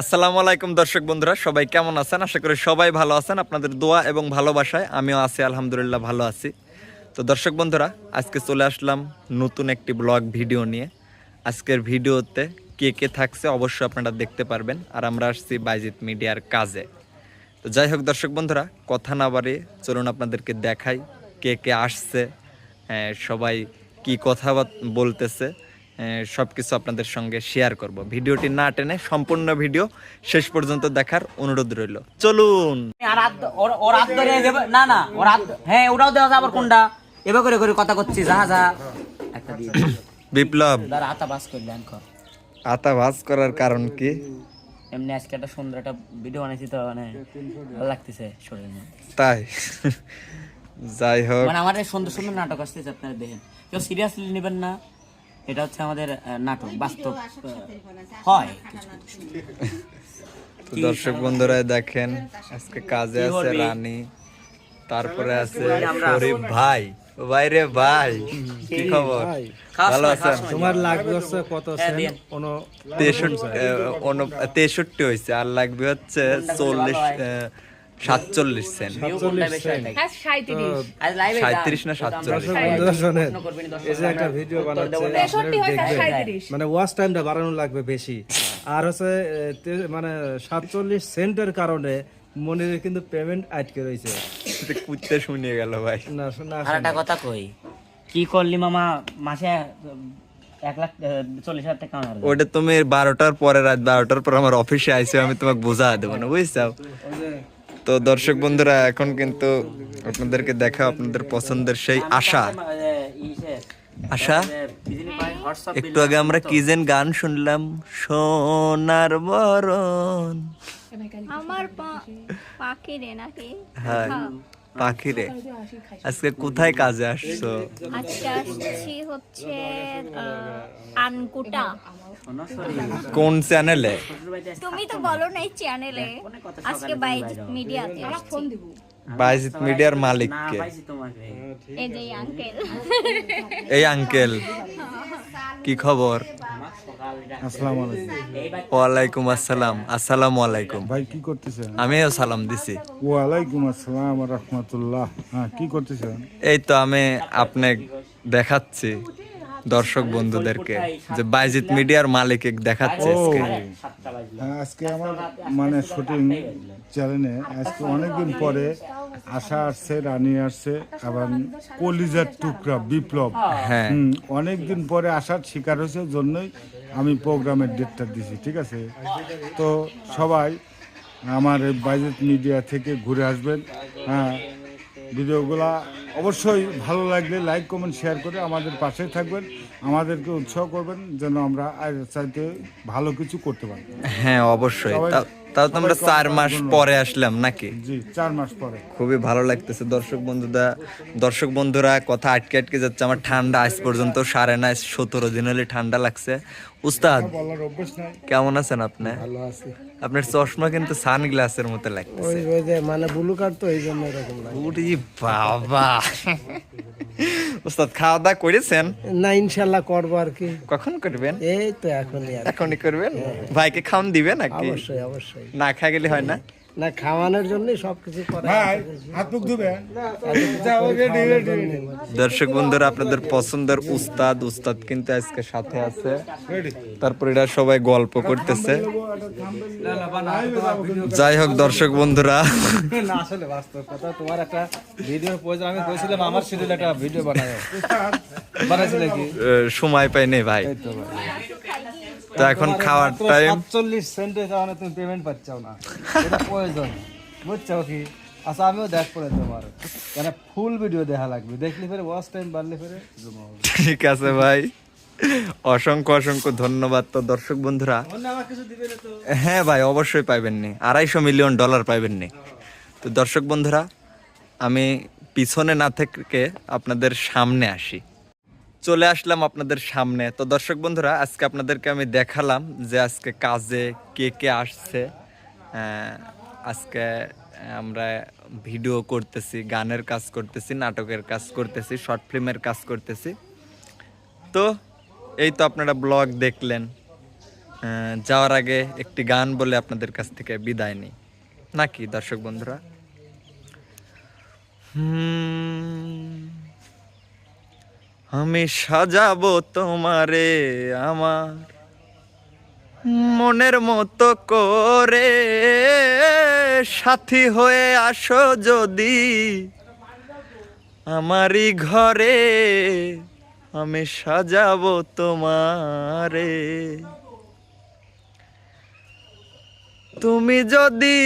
আসসালামু আলাইকুম দর্শক বন্ধুরা সবাই কেমন আছেন? আশা করি সবাই ভালো আছেন। আপনাদের দোয়া এবং ভালোবাসায় আমিও আছি আলহামদুলিল্লাহ ভালো আছি। তো দর্শক বন্ধুরা আজকে চলে আসলাম নতুন একটি ব্লগ ভিডিও নিয়ে। আজকের ভিডিওতে কে কে থাকছে অবশ্যই আপনারা দেখতে পারবেন। আর আমরা আসছি বাইজিৎ মিডিয়ার কাজে। তো যাই হোক দর্শক বন্ধুরা কথা না বাড়িয়ে চলুন আপনাদেরকে দেখাই কে কে আসছে হ্যাঁ, সবাই কি কথা বলতেছে। সব কিছু আপনাদের সঙ্গে শেয়ার করব। ভিডিওটি না টেনে সম্পূর্ণ ভিডিও শেষ পর্যন্ত দেখার অনুরোধ রইল। চলুন। আর হাত ওর- ওর হাত ধরে দেবে- না না ওর হ্যাঁ ওটাও দেওয়া যাবে কোনটা? এবার করে করে কথা করছি যাহা যা। একটা দিয়ে বিপ্লব। বাস আতা করার কারণ কি? এমনি আজকে একটা সুন্দর একটা ভিডিও বানাইছি তো মানে ভালো লাগতেছে তাই? যাই হোক। মানে আমার সুন্দর সুন্দর নাটক আসতেছে আপনারা দেখেন। কেউ সিরিয়াসলি নেবেন না। এটা হচ্ছে আমাদের নাটক বাস্তব হয় তো দর্শক বন্ধুরা দেখেন আজকে কাজে আছে রানী তারপরে আছে শরীফ ভাই। বাইরে ভাই কি খবর? ভালো আছেন? তোমার লাগবে হচ্ছে কত হ্যাঁ, তেষট্টি হয়েছে আর লাগবে হচ্ছে চল্লিশ সাতচল্লিশ সেন্ট। হয় নাকি? আজ লাইভে সাঁত্রিশ না সাতচল্লিশ? একটা ভিডিও বানাচ্ছে মানে ওয়াচ টাইমটা বাড়ানো লাগবে বেশি। আর হচ্ছে মানে সাতচল্লিশ সেন্টের কারণে মনিরের কিন্তু পেমেন্ট আটকে রয়েছে। কুত্তে শুনিয়ে গেল ভাই। না শোনা একটা কথা কই কি করলি মামা? মাসে এক লাখ চল্লিশ হাজার টাকা ওটা তুমি বারোটার পরে রাত বারোটার পর আমার অফিসে আইসে আমি তোমাকে বোঝা দেবো না বুঝছ? তো দর্শক বন্ধুরা এখন কিন্তু আপনাদেরকে দেখা আপনাদের পছন্দের সেই আশা। আশা? একটু আগে আমরা কি যেন গান শুনলাম সোনার বরণ। আমার পাখি রে নাকি? হ্যাঁ পাখি রে আজকে কোথায় কাজে আসছো? আজকে আসছি হচ্ছে আনকুটা। কোন চ্যানেলে তুমি তো বলো না এই চ্যানেলে আজকে বাইজিৎ মিডিয়াতে আসছি। বাইজিৎ মিডিয়ার মালিককে। এই যে আঙ্কেল এই আঙ্কেল কি খবর? আসসালামু আলাইকুম। ওয়ালাইকুম আসসালাম। আসসালামু আলাইকুম। ভাই কি করতেছেন? আমিও সালাম দিছি। ওয়ালাইকুম আসসালাম রহমতুল্লাহ। হ্যাঁ কি করতেছেন? এই তো আমি আপনি দেখাচ্ছি। দর্শক বন্ধুদেরকে যে বাইজিৎ মিডিয়ার মালিক দেখাচ্ছে আজকে। হ্যাঁ, আজকে আমার মানে শুটিং চ্যানেলে আজকে অনেকদিন পরে আশা আসছে রানী আসছে আবার কলিজার টুকরা বিপ্লব। হ্যাঁ। হুম, অনেকদিন পরে আসার শিকার হয়েছে জন্যই আমি প্রোগ্রামের ডেটটা দিছি ঠিক আছে? তো সবাই আমার এই বাইজেট মিডিয়া থেকে ঘুরে আসবেন। হ্যাঁ ভিডিওগুলা অবশ্যই ভালো লাগলে লাইক কমেন্ট শেয়ার করে আমাদের পাশে থাকবেন। আমাদেরকে উৎসাহ করবেন যেন আমরা আর চাইতে ভালো কিছু করতে পারি। হ্যাঁ অবশ্যই। তাও তো আমরা চার মাস পরে আসলাম নাকি? জি চার মাস পরে। খুবই ভালো লাগতেছে। দর্শক বন্ধুরা দর্শক বন্ধুরা কথা আটকে আটকে যাচ্ছে। আমার ঠান্ডা আজ পর্যন্ত সাড়ে নয় সতেরো দিন হলে ঠান্ডা লাগছে। উস্তাদ কেমন আছেন আপনি? আপনার চশমা কিন্তু সানগ্লাসের মতো লাগতেছে। মানে ব্লু কার্ড তো এই জন্য এরকম লাগে। বাবা। উস্তাদ খাওয়া দাওয়া করেছেন? না ইনশাল্লাহ করব আর কি। কখন করবেন? এই তো এখনই এখনই করবেন? ভাইকে খাওয়ান দিবে নাকি? অবশ্যই অবশ্যই। না খা গেলে হয় না? না খাওয়ানোর জন্যই সবকিছু করা ভাই হাত মুখ ধুবে যাও রেডি রেডি দর্শক বন্ধুরা আপনাদের পছন্দের উস্তাদ উস্তাদ কিন্তু আজকে সাথে আছে। তারপর এরা সবাই গল্প করতেছে। যাই হোক দর্শক বন্ধুরা। না আসলে বাস্তব কথা তোমার একটা ভিডিও প্রয়োজন আমি কইছিলাম আমার শিডিউল একটা ভিডিও বানাইছিলে কি? সময় পাইনি ভাই। তো এখন খাওয়ার টাইম সাতচল্লিশ সেন্টের কারণে তুমি পেমেন্ট পাচ্ছাও না। এটা প্রয়োজন। বুঝছ কি? আচ্ছা আমিও দেখ করে তোমার মানে ফুল ভিডিও দেখা লাগবে। দেখলে ফেরে ওয়াচ টাইম বাড়লে ফেরে জমা হবে। ঠিক আছে ভাই। অসংখ্য অসংখ্য ধন্যবাদ তো দর্শক বন্ধুরা। হ্যাঁ ভাই অবশ্যই পাইবেন নি। আড়াইশো মিলিয়ন ডলার পাইবেন নি। তো দর্শক বন্ধুরা আমি পিছনে না থেকে আপনাদের সামনে আসি। চলে আসলাম আপনাদের সামনে। তো দর্শক বন্ধুরা আজকে আপনাদেরকে আমি দেখালাম যে আজকে কাজে কে কে আসছে। আজকে আমরা ভিডিও করতেছি গানের কাজ করতেছি নাটকের কাজ করতেছি শর্ট ফিল্মের কাজ করতেছি। তো এই তো আপনারা ব্লগ দেখলেন। যাওয়ার আগে একটি গান বলে আপনাদের কাছ থেকে বিদায় নিই। নাকি দর্শক বন্ধুরা? হুম, আমি সাজাবো তোমারে আমার মনের মতো করে। সাথী হয়ে আসো যদি আমারই ঘরে, আমি সাজাবো তোমারে। তুমি যদি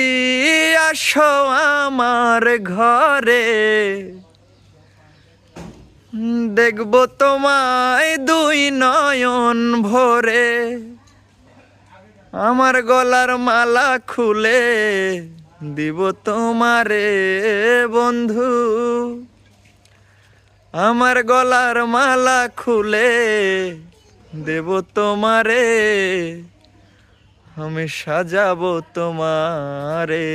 আসো আমার ঘরে দেখব তোমায় দুই নয়ন ভরে। আমার গলার মালা খুলে দিব তোমারে বন্ধু। আমার গলার মালা খুলে দেব তোমারে। আমি সাজাবো তোমারে।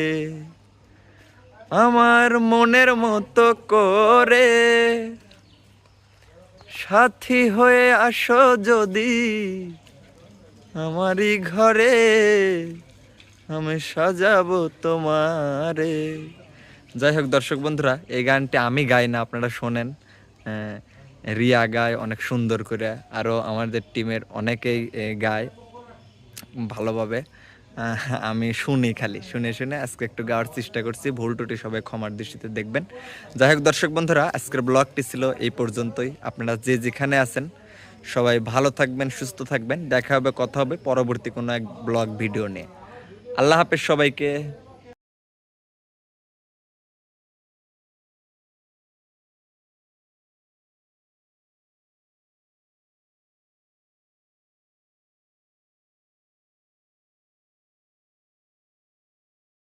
আমার মনের মতো করে সাথী হয়ে আসো যদি আমারই ঘরে, আমি সাজাবো তোমারে। যাই হোক দর্শক বন্ধুরা, এই গানটি আমি গাই না, আপনারা শোনেন। রিয়া গায়, অনেক সুন্দর করে। আরও আমাদের টিমের অনেকেই গায় ভালোভাবে। আমি শুনি খালি, শুনে শুনে আজকে একটু গাওয়ার চেষ্টা করছি। ভুল টুটি সবাই ক্ষমার দৃষ্টিতে দেখবেন। যাই হোক দর্শক বন্ধুরা, আজকের ব্লগটি ছিল এই পর্যন্তই। আপনারা যে যেখানে আছেন, সবাই ভালো থাকবেন, সুস্থ থাকবেন। দেখা হবে, কথা হবে পরবর্তী কোনো এক ব্লগ ভিডিও নিয়ে। আল্লাহ হাফেজ সবাইকে।